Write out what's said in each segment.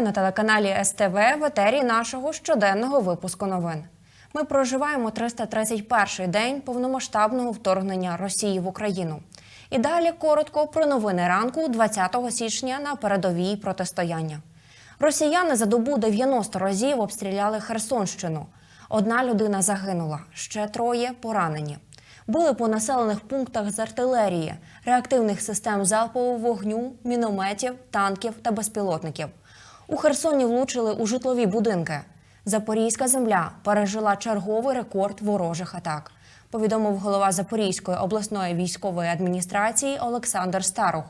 Вітаю на телеканалі СТВ в етері нашого щоденного випуску новин. Ми проживаємо 331-й день повномасштабного вторгнення Росії в Україну. І далі коротко про новини ранку 20 січня на передовій протистояння. Росіяни за добу 90 разів обстріляли Херсонщину. Одна людина загинула, ще троє поранені. Били по населених пунктах з артилерії, реактивних систем залпового вогню, мінометів, танків та безпілотників. У Херсоні влучили у житлові будинки. Запорізька земля пережила черговий рекорд ворожих атак. Повідомив голова Запорізької обласної військової адміністрації Олександр Старух.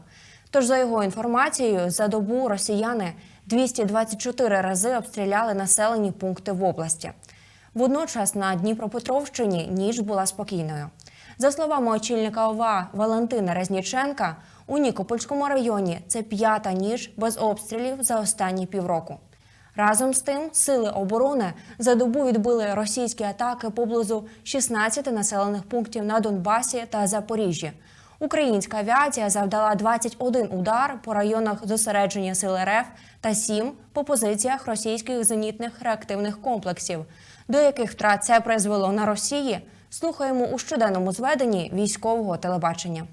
Тож, за його інформацією, за добу росіяни 224 рази обстріляли населені пункти в області. Водночас на Дніпропетровщині ніч була спокійною. За словами очільника ОВА Валентина Резніченка, у Нікопольському районі це п'ята ніч без обстрілів за останні півроку. Разом з тим, сили оборони за добу відбили російські атаки поблизу 16 населених пунктів на Донбасі та Запоріжжі. Українська авіація завдала 21 удар по районах зосередження сил РФ та 7 по позиціях російських зенітних реактивних комплексів. До яких втрат це призвело на Росії, слухаємо у щоденному зведенні військового телебачення.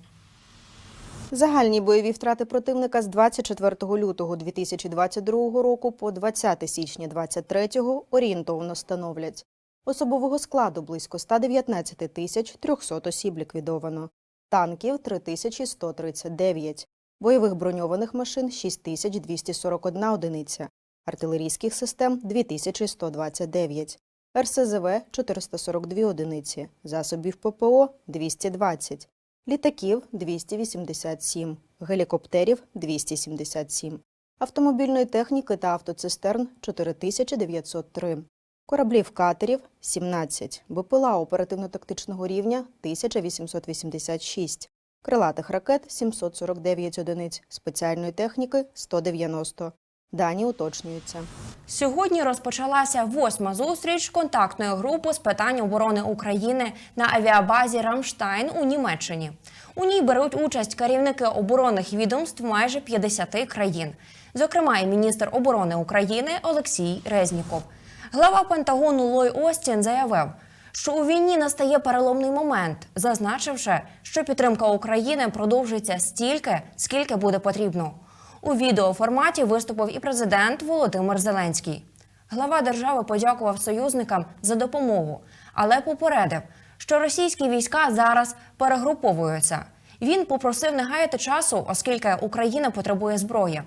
Загальні бойові втрати противника з 24 лютого 2022 року по 20 січня 2023 орієнтовно становлять. Особового складу близько 119 тисяч 300 осіб ліквідовано, танків 3139, бойових броньованих машин 6241 одиниця, артилерійських систем 2129, РСЗВ 442 одиниці, засобів ППО 220, літаків 287, гелікоптерів 277, автомобільної техніки та автоцистерн 4903, кораблів катерів 17, БПЛА оперативно-тактичного рівня 1886, крилатих ракет 749 одиниць, спеціальної техніки 190. Дані уточнюються. Сьогодні розпочалася восьма зустріч контактної групи з питань оборони України на авіабазі Рамштайн у Німеччині. У ній беруть участь керівники оборонних відомств майже 50 країн, зокрема, і міністр оборони України Олексій Резніков. Глава Пентагону Лой Остін заявив, що у війні настає переломний момент, зазначивши, що підтримка України продовжиться стільки, скільки буде потрібно. У відеоформаті виступив і президент Володимир Зеленський. Глава держави подякував союзникам за допомогу, але попередив, що російські війська зараз перегруповуються. Він попросив не гаяти часу, оскільки Україна потребує зброї.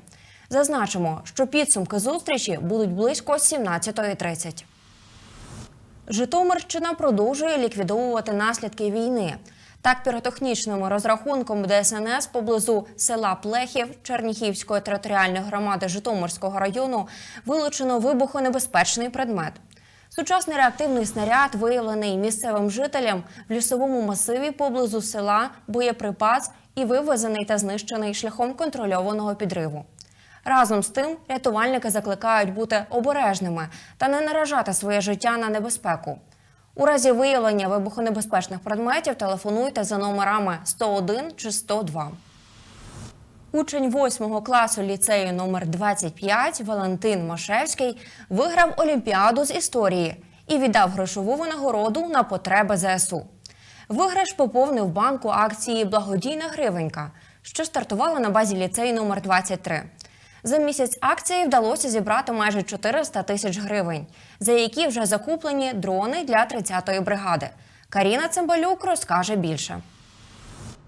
Зазначимо, що підсумки зустрічі будуть близько 17.30. Житомирщина продовжує ліквідовувати наслідки війни. Так, піротехнічним розрахунком ДСНС поблизу села Плехів Черніхівської територіальної громади Житомирського району вилучено вибухонебезпечний предмет. Сучасний реактивний снаряд, виявлений місцевим жителям в лісовому масиві поблизу села, боєприпас і вивезений та знищений шляхом контрольованого підриву. Разом з тим, рятувальники закликають бути обережними та не наражати своє життя на небезпеку. У разі виявлення вибухонебезпечних предметів телефонуйте за номерами 101 чи 102. Учень 8 класу ліцею номер 25 Валентин Машевський виграв Олімпіаду з історії і віддав грошову винагороду на потреби ЗСУ. Виграш поповнив банку акції Благодійна гривенька, що стартувала на базі ліцею номер 23. За місяць акції вдалося зібрати майже 400 тисяч гривень, за які вже закуплені дрони для 30-ї бригади. Каріна Цимбалюк розкаже більше.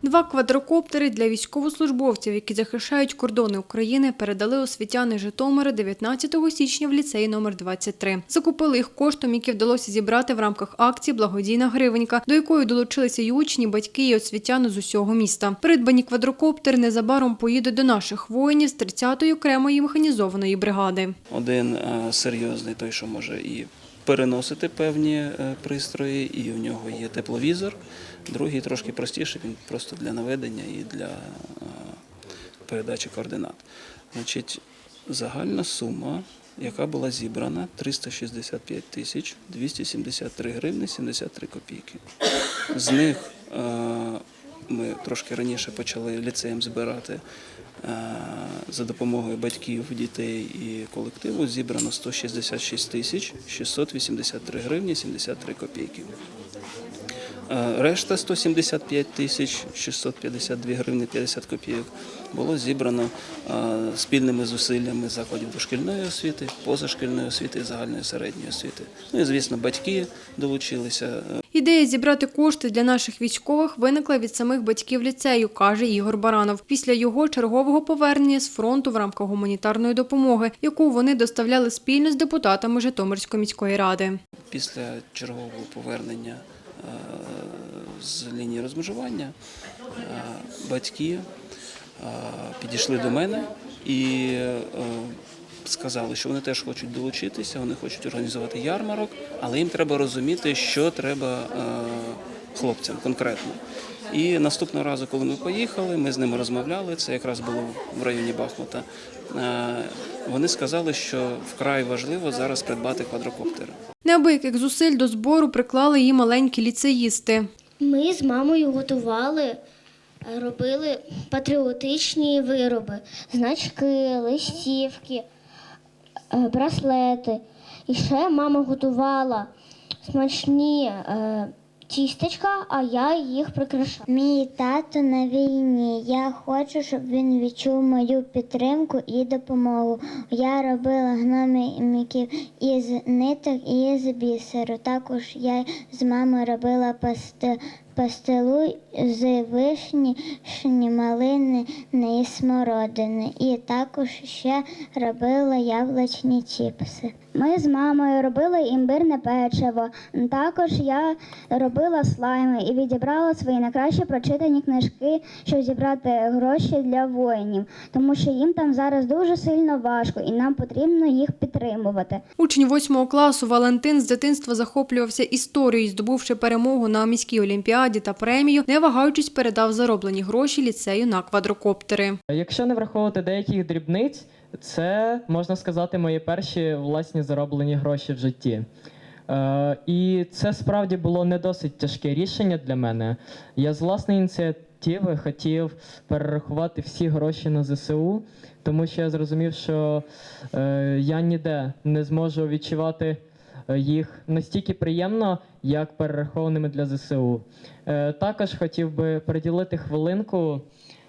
Два квадрокоптери для військовослужбовців, які захищають кордони України, передали освітяни Житомира 19 січня в ліцеї номер 23. Закупили їх коштом, який вдалося зібрати в рамках акції Благодійна гривенька, до якої долучилися й учні, батьки і освітяни з усього міста. Придбані квадрокоптери незабаром поїдуть до наших воїнів з 30-ї окремої механізованої бригади. Один е, серйозний, той, що може і переносити певні е, пристрої, і в нього є тепловізор. Другий трошки простіший, він просто для наведення і для е, передачі координат. Значить, загальна сума, яка була зібрана, 365 тисяч 273 гривни 73 копійки. З них е, ми трошки раніше почали ліцеєм збирати е, за допомогою батьків, дітей і колективу. Зібрано 166 тисяч 683 гривні 73 копійки. Е, Решта 175 тисяч 652 гривні 50 копійок було зібрано е, спільними зусиллями закладів дошкільної освіти, позашкільної освіти і загальної середньої освіти. Ну і звісно, батьки долучилися. е, Ідея зібрати кошти для наших військових виникла від самих батьків ліцею, каже Ігор Баранов. Після його чергового повернення з фронту в рамках гуманітарної допомоги, яку вони доставляли спільно з депутатами Житомирської міської ради. Після чергового повернення з лінії розмежування е, батьки е, підійшли до мене і е, сказали, що вони теж хочуть долучитися, вони хочуть організувати ярмарок, але їм треба розуміти, що треба хлопцям конкретно. І наступного разу, коли ми поїхали, ми з ними розмовляли. Це якраз було в районі Бахмута. е, Вони сказали, що вкрай важливо зараз придбати квадрокоптери. Неабияких зусиль до збору приклали і маленькі ліцеїсти. Ми з мамою готували, робили патріотичні вироби, значки, листівки, е, браслети. І ще мама готувала смачні е, тістечка, а я їх прикрашаю. Мій тато на війні. Я хочу, щоб він відчув мою підтримку і допомогу. Я робила гномиків із ниток і з бісеру. Також я з мамою робила пасти, пастилу з вишні, шні, малини і смородини. І також ще робила яблучні чіпси. Ми з мамою робили імбирне печиво. Також я робила слайми і відібрала свої найкраще прочитані книжки, щоб зібрати гроші для воїнів, тому що їм там зараз дуже сильно важко, і нам потрібно їх підтримувати. Учень восьмого класу Валентин з дитинства захоплювався історією, здобувши перемогу на міській олімпіаді та премію, не вагаючись передав зароблені гроші ліцею на квадрокоптери. Якщо не враховувати деяких дрібниць, це можна сказати мої перші власні зароблені гроші в житті. Е, і це справді було не досить тяжке рішення для мене. Я з власної ініціативи хотів перерахувати всі гроші на ЗСУ, тому що я зрозумів, що е, я ніде не зможу відчувати їх настільки приємно, як перерахованими для ЗСУ. Е, також хотів би приділити хвилинку.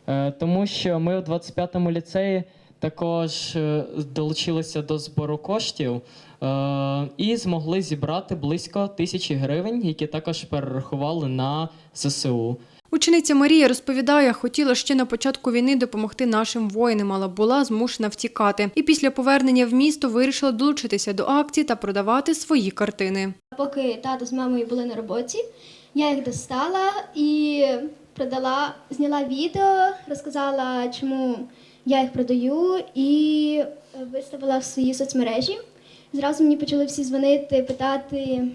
Е, Тому що ми у 25-му ліцеї також е, долучилися до збору коштів е, і змогли зібрати близько тисячі гривень, які також перерахували на ЗСУ. Учениця Марія розповідає, хотіла ще на початку війни допомогти нашим воїнам, але була змушена втікати. І після повернення в місто вирішила долучитися до акції та продавати свої картини. Поки тато з мамою були на роботі, я їх достала і продала, зняла відео, розказала, чому я їх продаю, і е, виставила в свої соцмережі. Зразу мені почали всі дзвонити, питати,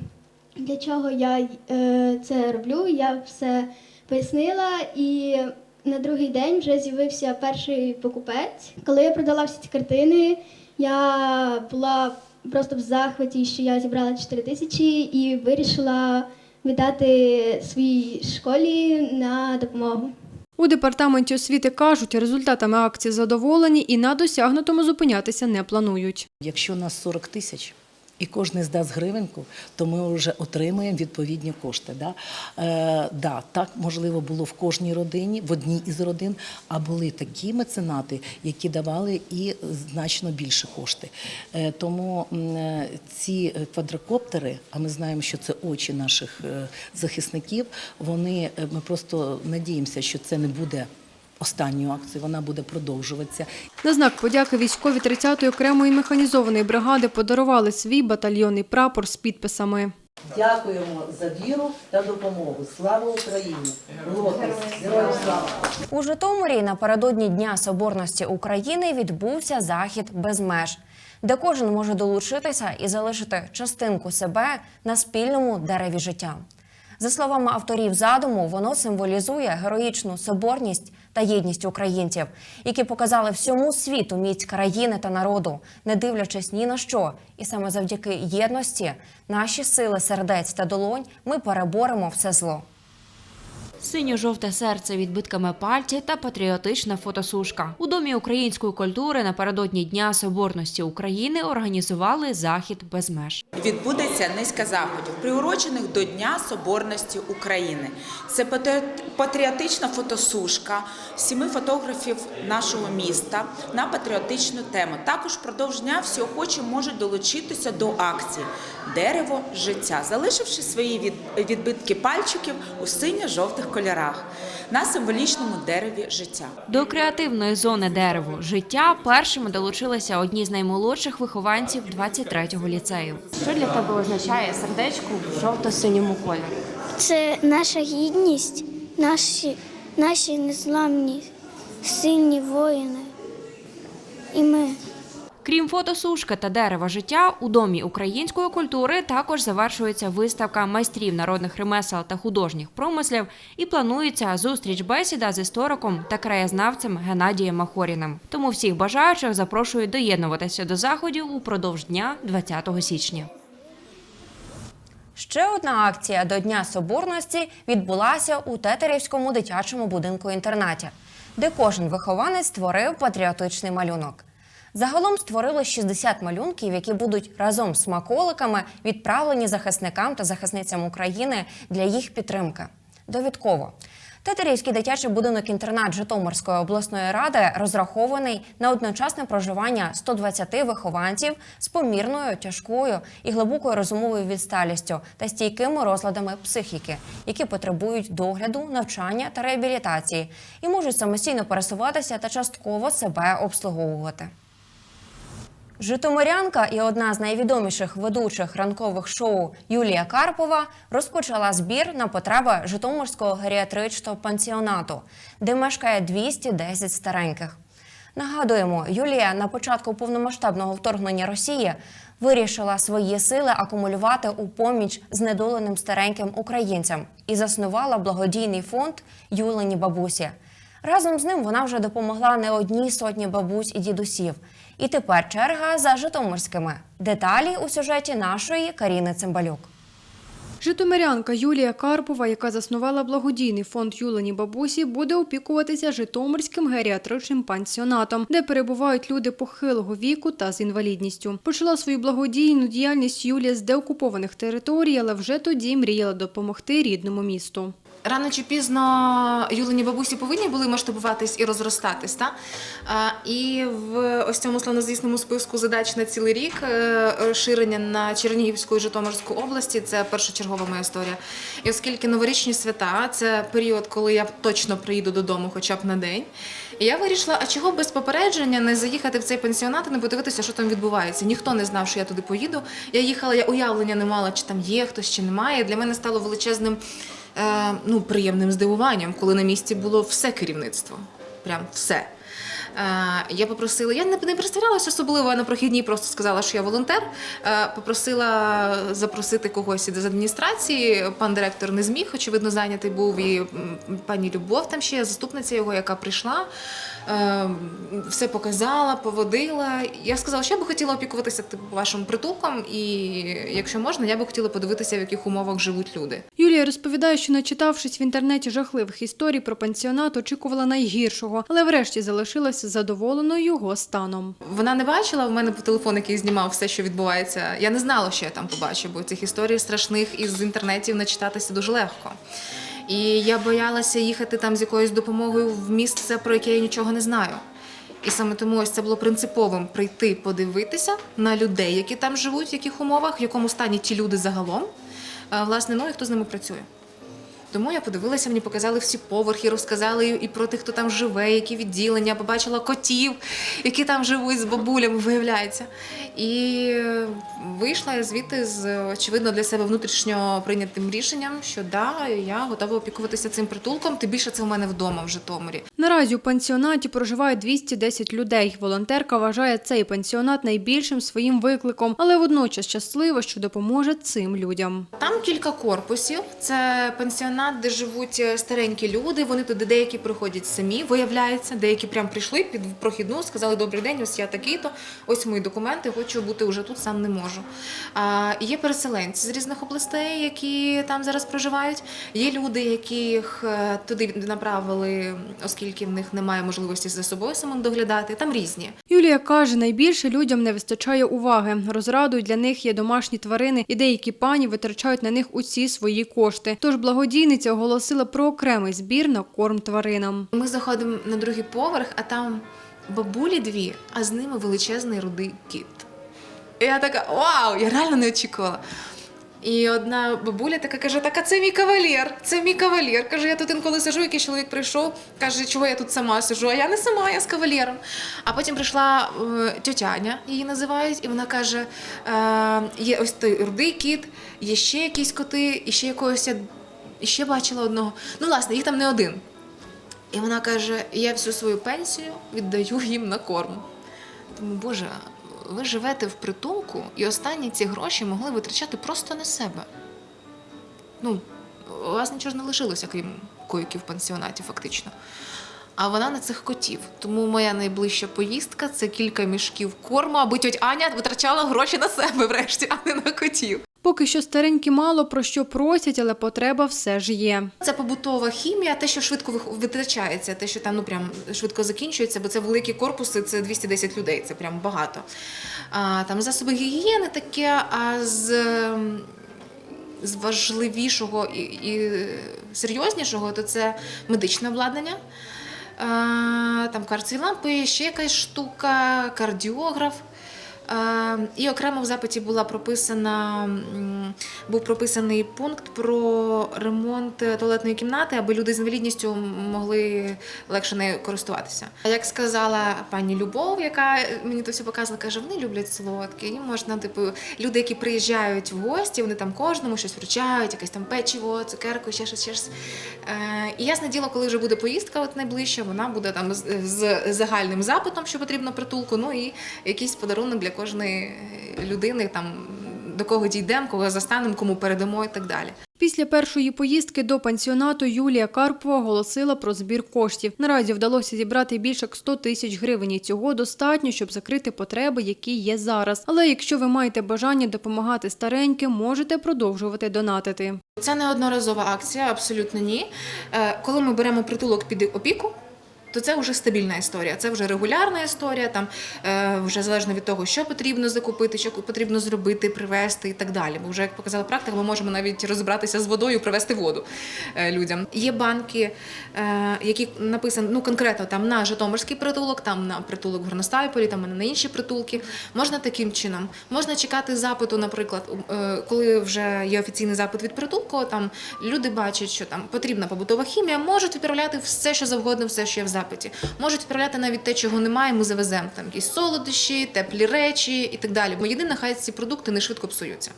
для чого я е, це роблю. Я все пояснила, і на другий день вже з'явився перший покупець. Коли я продала всі ці картини, я була просто в захваті, що я зібрала 4 тисячі і вирішила віддати своїй школі на допомогу. У департаменті освіти кажуть, результатами акції задоволені і на досягнутому зупинятися не планують. Якщо нас 40 тисяч і кожен здасть гривеньку, то ми вже отримаємо відповідні кошти. Да? Е, да, так можливо було в кожній родині, в одній із родин, а були такі меценати, які давали і значно більше кошти. Е, тому е, ці квадрокоптери, а ми знаємо, що це очі наших е, захисників. Вони е, ми просто надіємося, що це не буде. Останньою акцією вона буде продовжуватися. На знак подяки військові 30-ї окремої механізованої бригади подарували свій батальйонний прапор з підписами. Дякуємо за віру та допомогу. Слава Україні! Героям слава! У Житомирі напередодні Дня Соборності України відбувся захід без меж, де кожен може долучитися і залишити частинку себе на спільному дереві життя. За словами авторів задуму, воно символізує героїчну соборність та єдність українців, які показали всьому світу міць країни та народу, не дивлячись ні на що. І саме завдяки єдності, наші сили сердець та долонь ми переборемо все зло. Синьо-жовте серце відбитками пальців та патріотична фотосушка. У домі української культури напередодні Дня Соборності України організували захід без меж. Відбудеться низка заходів, приурочених до Дня Соборності України. Це патріотична фотосушка сіми фотографів нашого міста на патріотичну тему. Також впродовж дня всі охочі можуть долучитися до акції Дерево життя, залишивши свої відбитки пальчиків у синьо-жовтих кольорах на символічному дереві життя. До креативної зони дерево життя першими долучилися одні з наймолодших вихованців 23-го ліцею. Що для тебе означає сердечко в жовто-синьому кольорі? Це наша гідність, наші, наші незламні, сильні воїни. І ми. Крім фотосушки та дерева життя, у домі української культури також завершується виставка майстрів народних ремесел та художніх промислів і планується зустріч бесіда з істориком та краєзнавцем Геннадієм Махоріним. Тому всіх бажаючих запрошують доєднуватися до заходів упродовж дня 20 січня. Ще одна акція до Дня Соборності відбулася у Тетерівському дитячому будинку інтернаті, де кожен вихованець створив патріотичний малюнок. Загалом створили 60 малюнків, які будуть разом з смаколиками відправлені захисникам та захисницям України для їх підтримки. Довідково. Тетерівський дитячий будинок-інтернат Житомирської обласної ради розрахований на одночасне проживання 120 вихованців з помірною, тяжкою і глибокою розумовою відсталістю та стійкими розладами психіки, які потребують догляду, навчання та реабілітації і можуть самостійно пересуватися та частково себе обслуговувати. Житомирянка і одна з найвідоміших ведучих ранкових шоу Юлія Карпова розпочала збір на потреби Житомирського геріатричного пансіонату, де мешкає 210 стареньких. Нагадуємо, Юлія на початку повномасштабного вторгнення Росії вирішила свої сили акумулювати у поміч знедоленим стареньким українцям і заснувала благодійний фонд Юлені бабусі. Разом з ним вона вже допомогла не одній сотні бабусь і дідусів. І тепер черга за Житомирськими. Деталі у сюжеті нашої Каріни Цимбалюк. Житомирянка Юлія Карпова, яка заснувала благодійний фонд Юлені бабусі, буде опікуватися Житомирським геріатричним пансіонатом, де перебувають люди похилого віку та з інвалідністю. Почала свою благодійну діяльність Юлія з деокупованих територій, але вже тоді мріяла допомогти рідному місту. Рано чи пізно юлені бабусі повинні були масштабуватись і розростатись. Та? І в ось цьому славнозвісному списку задач на цілий рік е, розширення на Чернігівську і Житомирську області це першочергова моя історія. І оскільки новорічні свята це період, коли я точно приїду додому, хоча б на день. І я вирішила, а чого без попередження не заїхати в цей пансіонат і не подивитися, що там відбувається. Ніхто не знав, що я туди поїду. Я їхала, я уявлення не мала, чи там є хтось, чи немає. Для мене стало величезним ну, приємним здивуванням, коли на місці було все керівництво. Прям все. Е, Я попросила, я не, представлялася особливо, на прохідній просто сказала, що я волонтер. Е, Попросила запросити когось із адміністрації. Пан директор не зміг, очевидно, зайнятий був. І пані Любов, там ще заступниця його, яка прийшла, е, все показала, поводила. Я сказала, що я би хотіла опікуватися типу, вашим притулком, і якщо можна, я би хотіла подивитися, в яких умовах живуть люди. Юлія розповідає, що начитавшись в інтернеті жахливих історій про пансіонат, очікувала найгіршого, але врешті залишилася задоволеною його станом. Вона не бачила в мене телефон, який знімав все, що відбувається. Я не знала, що я там побачу, бо цих історій страшних із інтернетів начитатися дуже легко. І я боялася їхати там з якоюсь допомогою в місце, про яке я нічого не знаю. І саме тому ось це було принциповим прийти подивитися на людей, які там живуть, в яких умовах, в якому стані ті люди загалом, е, власне, ну і хто з ними працює. Тому я подивилася, мені показали всі поверхи, розказали і про тих, хто там живе, які відділення, побачила котів, які там живуть з бабулями, виявляється. І вийшла я звідти з очевидно для себе внутрішньо прийнятим рішенням, що да, я готова опікуватися цим притулком. Тим більше це в мене вдома в Житомирі. Наразі у пансіонаті проживає 210 людей. Волонтерка вважає цей пансіонат найбільшим своїм викликом, але водночас щаслива, що допоможе цим людям. Там кілька корпусів. Це пансіонат інтернат, де живуть е, старенькі люди. Вони туди деякі приходять самі, виявляється, деякі прям прийшли під прохідну, сказали Добрий день, ось я такий-то, ось мої документи, хочу бути вже тут, сам не можу. А, є переселенці з різних областей, які там зараз проживають. Є люди, яких е, туди направили, оскільки в них немає можливості за собою самим доглядати. Там різні. Юлія каже, найбільше людям не вистачає уваги. Розрадою для них є домашні тварини, і деякі пані витрачають на них усі свої кошти. Тож благодійниця оголосила про окремий збір на корм тваринам. Ми заходимо на другий поверх, а там бабулі дві, а з ними величезний рудий кіт. І я така, вау, я реально не очікувала. І одна бабуля така каже: так, а це мій кавалер, це мій кавалер. Каже, я тут інколи сижу, якийсь чоловік прийшов, каже, чого я тут сама сижу, а я не сама, я з кавалером. А потім прийшла е, тьотя її називають, і вона каже: е, є ось той рудий кіт, є ще якісь коти, і ще якогось і ще бачила одного. Ну, власне, їх там не один. І вона каже: я всю свою пенсію віддаю їм на корм. Тому, Боже, ви живете в притулку, і останні ці гроші могли витрачати просто на себе. Ну, у вас нічого ж не лишилося, крім койків в пансіонаті, фактично. А вона на цих котів. Тому моя найближча поїздка це кілька мішків корму, аби тьоть Аня витрачала гроші на себе врешті, а не на котів. Поки що старенькі мало про що просять, але потреба все ж є. Це побутова хімія, те, що швидко витрачається, те, що там ну прям швидко закінчується, бо це великі корпуси, це 210 людей, це прям багато. А, там засоби гігієни таке, а з, з важливішого і, і серйознішого, то це медичне обладнання. Там кварцеві лампи, ще якась штука, кардіограф. Е, І окремо в запиті була прописана, був прописаний пункт про ремонт туалетної кімнати, аби люди з інвалідністю могли легше нею користуватися. Як сказала пані Любов, яка мені то все показувала, каже, вони люблять солодке. Їм можна, типу, люди, які приїжджають в гості, вони там кожному щось вручають, якесь там печиво, цукерку, ще щось, ще щось. Е, І ясне діло, коли вже буде поїздка, от найближча, вона буде там з загальним запитом, що потрібно притулку, ну і якийсь подарунок для кожної людини, там до кого дійдемо, кого застанемо, кому передамо і так далі. Після першої поїздки до пансіонату Юлія Карпова оголосила про збір коштів. Наразі вдалося зібрати більше як 100 тисяч гривень. І цього достатньо, щоб закрити потреби, які є зараз. Але якщо ви маєте бажання допомагати стареньким, можете продовжувати донатити. Це не одноразова акція, абсолютно ні. Е, Коли ми беремо притулок під опіку. То це вже стабільна історія, це вже регулярна історія, там е, вже залежно від того, що потрібно закупити, що потрібно зробити, привезти і так далі. Бо вже як показала практика, ми можемо навіть розібратися з водою, привезти воду е, людям. Є банки, е, які написані ну конкретно там на Житомирський притулок, там на притулок в Горностайполі, там на інші притулки. Можна таким чином. Можна чекати запиту, наприклад, коли вже є офіційний запит від притулку, там люди бачать, що там потрібна побутова хімія, можуть відправляти все, що завгодно, все, що є в запиті. Можуть відправляти навіть те, чого немає, ми завеземо там якісь солодощі, теплі речі і так далі. Бо єдине, хай ці продукти не швидко псуються.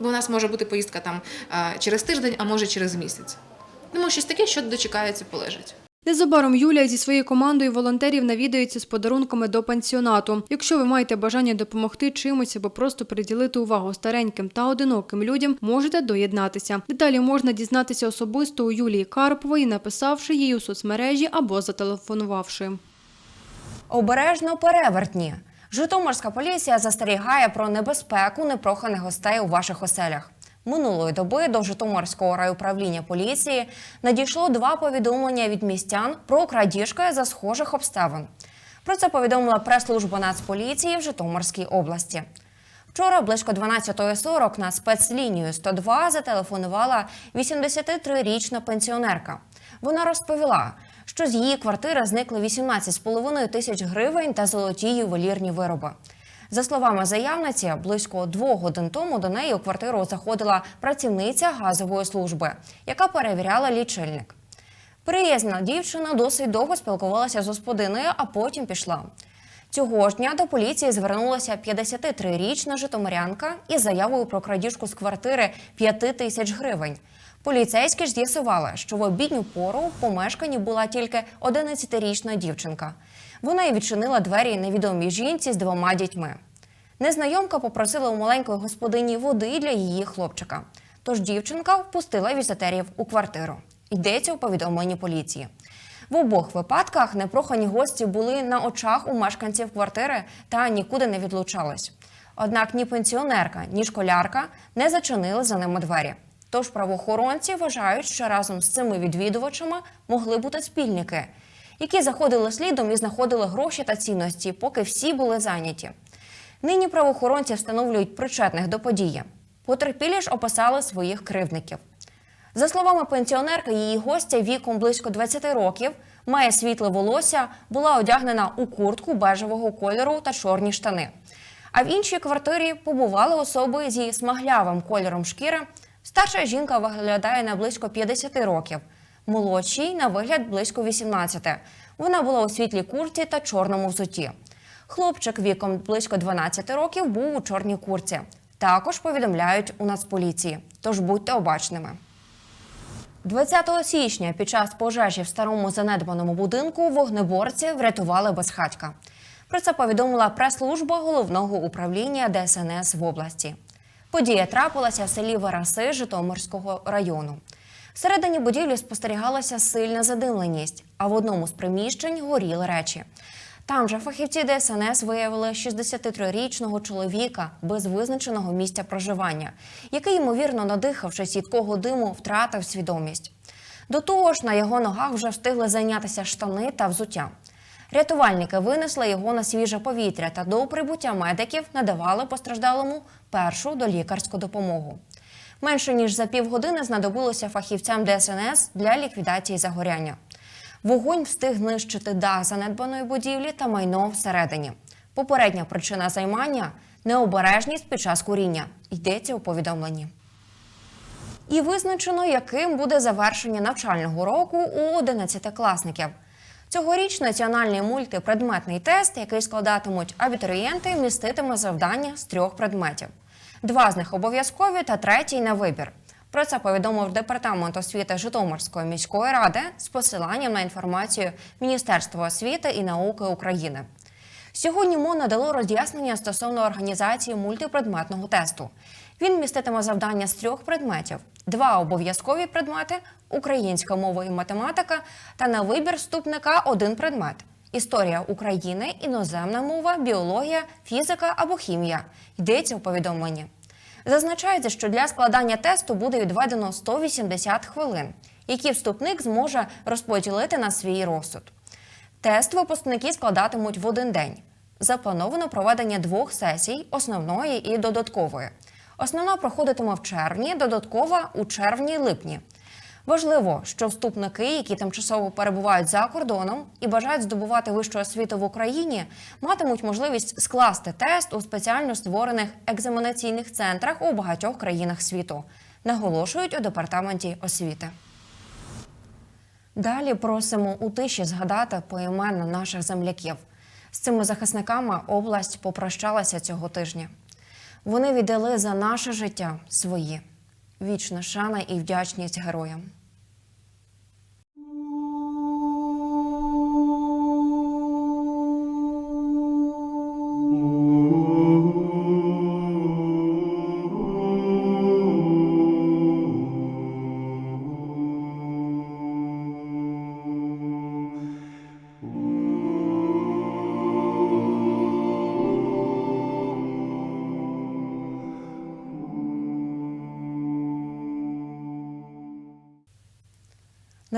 Бо у нас може бути поїздка там е, через тиждень, а може через місяць. Тому щось таке, що дочекається, полежить. Незабаром Юлія зі своєю командою волонтерів навідається з подарунками до пансіонату. Якщо ви маєте бажання допомогти чимось або просто приділити увагу стареньким та одиноким людям, можете доєднатися. Деталі можна дізнатися особисто у Юлії Карпової, написавши їй у соцмережі або зателефонувавши. Обережно перевертні. Житомирська поліція застерігає про небезпеку непроханих гостей у ваших оселях. Минулої доби до Житомирського райуправління поліції надійшло два повідомлення від містян про крадіжки за схожих обставин. Про це повідомила прес-служба Нацполіції в Житомирській області. Вчора близько 12.40 на спецлінію 102 зателефонувала 83-річна пенсіонерка. Вона розповіла, що з її квартири зникли 18,5 тисяч гривень та золоті ювелірні вироби. За словами заявниці, близько двох годин тому до неї у квартиру заходила працівниця газової служби, яка перевіряла лічильник. Приязна дівчина досить довго спілкувалася з господиною, а потім пішла. Цього ж дня до поліції звернулася 53-річна житомирянка із заявою про крадіжку з квартири 5 тисяч гривень. Поліцейські ж з'ясували, що в обідню пору в помешканні була тільки 11-річна дівчинка. Вона й відчинила двері невідомій жінці з двома дітьми. Незнайомка попросила у маленької господині води для її хлопчика. Тож дівчинка впустила візитерів у квартиру. Йдеться у повідомленні поліції. В обох випадках непрохані гості були на очах у мешканців квартири та нікуди не відлучались. Однак ні пенсіонерка, ні школярка не зачинили за ними двері. Тож правоохоронці вважають, що разом з цими відвідувачами могли бути спільники, які заходили слідом і знаходили гроші та цінності, поки всі були зайняті. Нині правоохоронці встановлюють причетних до події. Потерпілі ж описали своїх кривдників. За словами пенсіонерки, її гостя віком близько 20 років, має світле волосся, була одягнена у куртку бежевого кольору та чорні штани. А в іншій квартирі побували особи зі смаглявим кольором шкіри. Старша жінка виглядає на близько 50 років, молодшій на вигляд близько 18. Вона була у світлій куртці та чорному взутті. Хлопчик віком близько 12 років був у чорній курці. Також повідомляють у Нацполіції. Тож будьте обачними. 20 січня під час пожежі в старому занедбаному будинку вогнеборці врятували безхатька. Про це повідомила прес-служба головного управління ДСНС в області. Подія трапилася в селі Вараси Житомирського району. Всередині будівлі спостерігалася сильна задимленість, а в одному з приміщень горіли речі. Там же фахівці ДСНС виявили 63-річного чоловіка без визначеного місця проживання, який, ймовірно, надихавшись їдкого диму, втратив свідомість. До того ж, на його ногах вже встигли зайнятися штани та взуття. Рятувальники винесли його на свіже повітря та до прибуття медиків надавали постраждалому першу долікарську допомогу. Менше ніж за півгодини знадобилося фахівцям ДСНС для ліквідації загоряння. Вогонь встиг знищити дах занедбаної будівлі та майно всередині. Попередня причина займання необережність під час куріння. Йдеться у повідомленні. І визначено, яким буде завершення навчального року у 11-класників. Цьогоріч національний мультипредметний тест, який складатимуть абітурієнти, міститиме завдання з трьох предметів. Два з них обов'язкові та третій на вибір. Про це повідомив департамент освіти Житомирської міської ради з посиланням на інформацію Міністерства освіти і науки України. Сьогодні МОН надало роз'яснення стосовно організації мультипредметного тесту. Він міститиме завдання з трьох предметів: два обов'язкові предмети українська мова і математика, та на вибір вступника один предмет: історія України, іноземна мова, біологія, фізика або хімія. Йдеться у повідомленні. Зазначається, що для складання тесту буде відведено 180 хвилин, які вступник зможе розподілити на свій розсуд. Тест випускники складатимуть в один день. Заплановано проведення двох сесій основної і додаткової. Основна проходитиме в червні, додаткова у червні-липні. Важливо, що вступники, які тимчасово перебувають за кордоном і бажають здобувати вищу освіту в Україні, матимуть можливість скласти тест у спеціально створених екзаменаційних центрах у багатьох країнах світу, наголошують у департаменті освіти. Далі просимо у тиші згадати поіменно наших земляків. З цими захисниками область попрощалася цього тижня. Вони віддали за наше життя свої. Вічна шана і вдячність героям.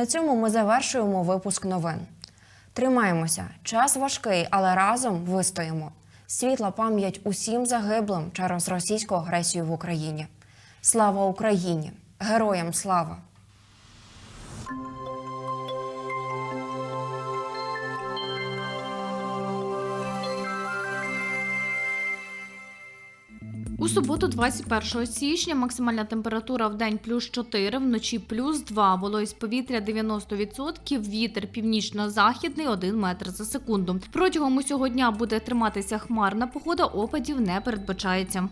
Цьому ми завершуємо випуск новин. Тримаємося. Час важкий, але разом вистоїмо. Світла пам'ять усім загиблим через російську агресію в Україні. Слава Україні! Героям слава! У суботу, 21 січня, максимальна температура в день плюс 4, вночі плюс 2, вологість повітря 90%, вітер північно-західний 1 метр за секунду. Протягом усього дня буде триматися хмарна погода, опадів не передбачається.